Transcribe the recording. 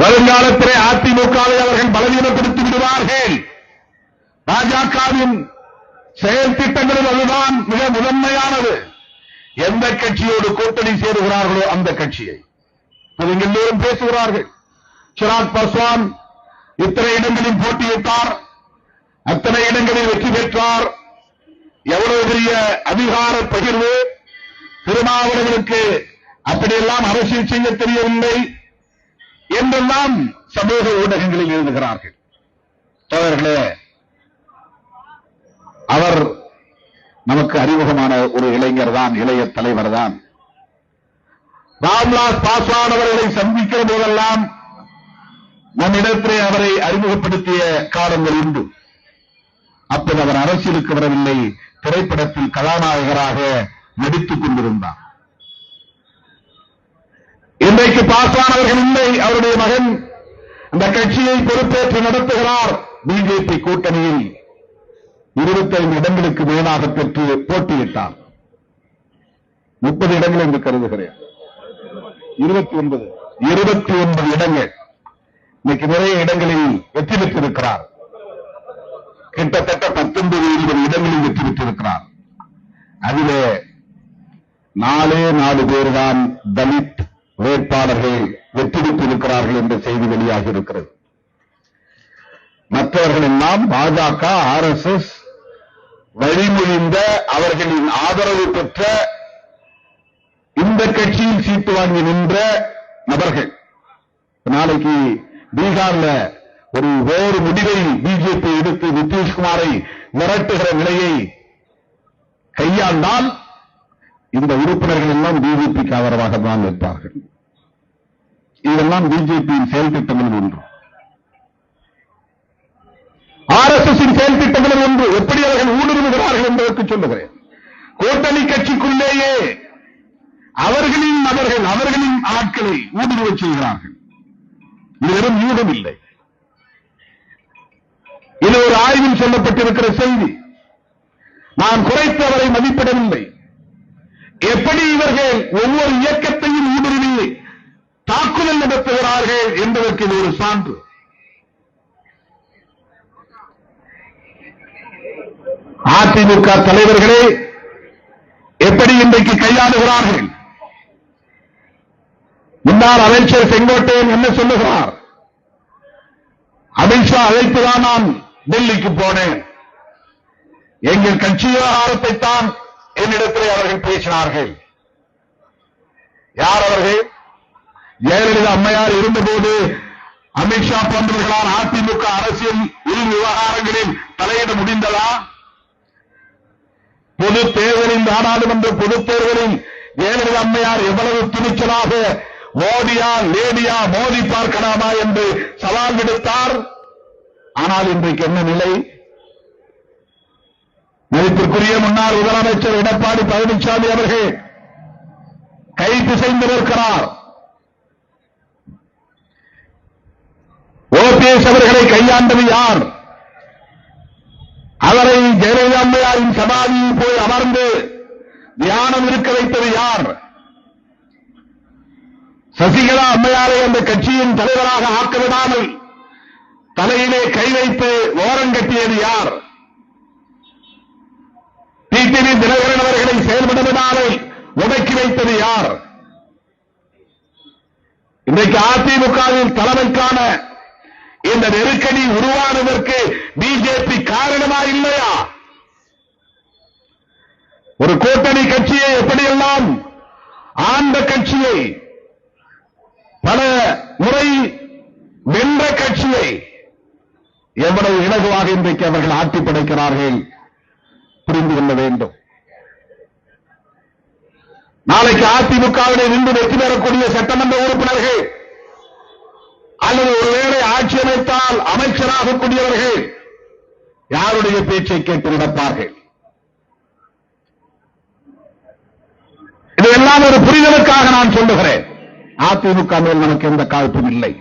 வருங்காலத்திலே அதிமுகவை அவர்கள் பலவீனப்படுத்தி விடுவார்கள் பாஜகவின் செயல் திட்டங்களில் அதுதான் மிக முதன்மையானது. எந்த கட்சியோடு கூட்டணி சேருகிறார்களோ அந்த கட்சியை அது எல்லோரும் பேசுகிறார்கள். சிராக் பாஸ்வான் இத்தனை இடங்களில் போட்டியிட்டார் அத்தனை இடங்களில் வெற்றி பெற்றார். எவ்வளவு பெரிய அதிகார பகிர்வு? திருமாவளவனுக்கு அப்படியெல்லாம் அரசியல் செய்ய தெரியவில்லை. என்றெல்லாம் சமூக ஊடகங்களில் எழுதுகிறார்கள். தோழர்களே அவர் நமக்கு அறிமுகமான ஒரு இளைஞர் தான் இளைய தலைவர் தான். ராம்லாஸ் பாஸ்வான் அவர்களை சந்திக்கிற போதெல்லாம் நம்மிடத்திலே அவரை அறிமுகப்படுத்திய காலங்கள் உண்டு. அப்போது அவர் அரசியலுக்கு வரவில்லை திரைப்படத்தில் கதாநாயகராக நடித்துக் கொண்டிருந்தார். இன்றைக்கு இல்லை. அவருடைய மகன் அந்த கட்சியை பொறுப்பேற்று நடத்துகிறார். பிஜேபி கூட்டணியில் இருபத்தைந்து இடங்களுக்கு மேலாக பெற்று போட்டியிட்டார். முப்பது இடங்கள் என்று கருதுகிறேன். இருபத்தி ஒன்பது இருபத்தி ஒன்பது இடங்கள். இன்னைக்கு நிறைய இடங்களில் வெற்றி பெற்றிருக்கிறார். கிட்டத்தட்ட பத்தொன்பது இருபது இடங்களில் வெற்றி பெற்றிருக்கிறார். அதிலே நாலே நாலு பேர் தான் தலித் வேட்பாளர்கள் வெற்றி பெற்றிருக்கிறார்கள் என்ற செய்தி வெளியாகி இருக்கிறது. மற்றவர்கள் எல்லாம் பாஜக ஆர் எஸ் எஸ் வழிமொழிந்த அவர்களின் ஆதரவு பெற்ற இந்த கட்சியில் சீட்டு வாங்கி நின்ற நபர்கள். நாளைக்கு பீகார்ல ஒரு வேறு முடிவை பிஜேபி எடுத்து நிதிஷ்குமாரை மிரட்டுகிற நிலையை கையாண்டால் இந்த உறுப்பினர்கள் எல்லாம் பிஜேபிக்கு ஆதரவாக தான் நிற்பார்கள். இதெல்லாம் பிஜேபியின் செயல் திட்டங்களில் ஒன்று. எஸ் செயல் திட்டங்களில் ஒன்று. எப்படி அவர்கள் ஊடுருவுகிறார்கள் என்பதற்கு சொல்லுகிறேன். கூட்டணி கட்சிக்குள்ளேயே அவர்களின் நபர்கள் அவர்களின் ஆட்களை ஊடுருவ செய்கிறார்கள். இது வெறும் யூகம் இல்லை. இது ஒரு ஆய்வில் சொல்லப்பட்டிருக்கிற செய்தி. நான் குறைத்து அவரை மதிப்பிடவில்லை. எப்படி இவர்கள் ஒவ்வொரு இயக்கத்தையும் ஊடுருவி தாக்குதல் நடத்துகிறார்கள் என்பதற்கு இது ஒரு சான்று. அதிமுக தலைவர்களே எப்படி இன்றைக்கு கையாளுகிறார்கள்? முன்னாள் அமைச்சர் செங்கோட்டையன் என்ன சொல்லுகிறார்? அமித்ஷா அழைத்துதான் நான் டெல்லிக்கு போனேன். எங்கள் கட்சி விவகாரத்தை தான் என்னிடத்திலே அவர்கள் பேசினார்கள். யார் அவர்கள்? ஜெயலலிதா அம்மையார் இருந்தபோது அமித்ஷா போன்றவர்களால் அதிமுக அரசியல் உள் விவகாரங்களில் தலையிட முடிந்ததா? பொது தேர்தலில் நாடாளுமன்ற பொதுத் தேர்தலில் ஜெயலலிதா அம்மையார் எவ்வளவு துணிச்சலாக மோடியா லேடியா மோதி பார்க்கலாமா என்று சவால் விடுத்தார்? ஆனால் இன்றைக்கு என்ன நிலை? மதிப்பிற்குரிய முன்னாள் முதலமைச்சர் எடப்பாடி பழனிசாமி அவர்கள் கை பிசைந்து நிற்கிறார். ஓபிஎஸ் அவர்களை கையாண்டது யார்? அவரை ஜெயலலிதா அம்மையாரின் சமாதியில் போய் அமர்ந்து தியானம் இருக்க வைத்தது யார்? சசிகலா அம்மையாரை அந்த கட்சியின் தலைவராக ஆக்கவிடாமல் தலையிலே கை வைத்து ஓரங்கட்டியது யார்? டிடிவி தினகரன் அவர்களை செயல்பட விடாமல் முடக்கி வைத்தது யார்? இன்றைக்கு அதிமுகவின் தலைமைக்கான இந்த நெருக்கடி உருவானதற்கு பிஜேபி காரணமா இல்லையா? ஒரு கூட்டணி கட்சியை எப்படியெல்லாம் ஆண்ட கட்சியை பல முறை வென்ற கட்சியை எவ்வளவு இலகுவாக இன்றைக்கு அவர்கள் ஆட்டி படைக்கிறார்கள் புரிந்து கொள்ள வேண்டும். நாளைக்கு அதிமுகவிலே நின்று வெற்றி பெறக்கூடிய சட்டமன்ற உறுப்பினர்கள் அல்லது ஒருவேளை ஆட்சி அமைத்தால் அமைச்சராகக்கூடியவர்கள் யாருடைய பேச்சை கேட்டு நடப்பார்கள்? இதையெல்லாம் ஒரு புரிதலுக்காக நான் சொல்லுகிறேன். அதிமுக மேல் நமக்கு எந்த காழ்ப்பும் இல்லை.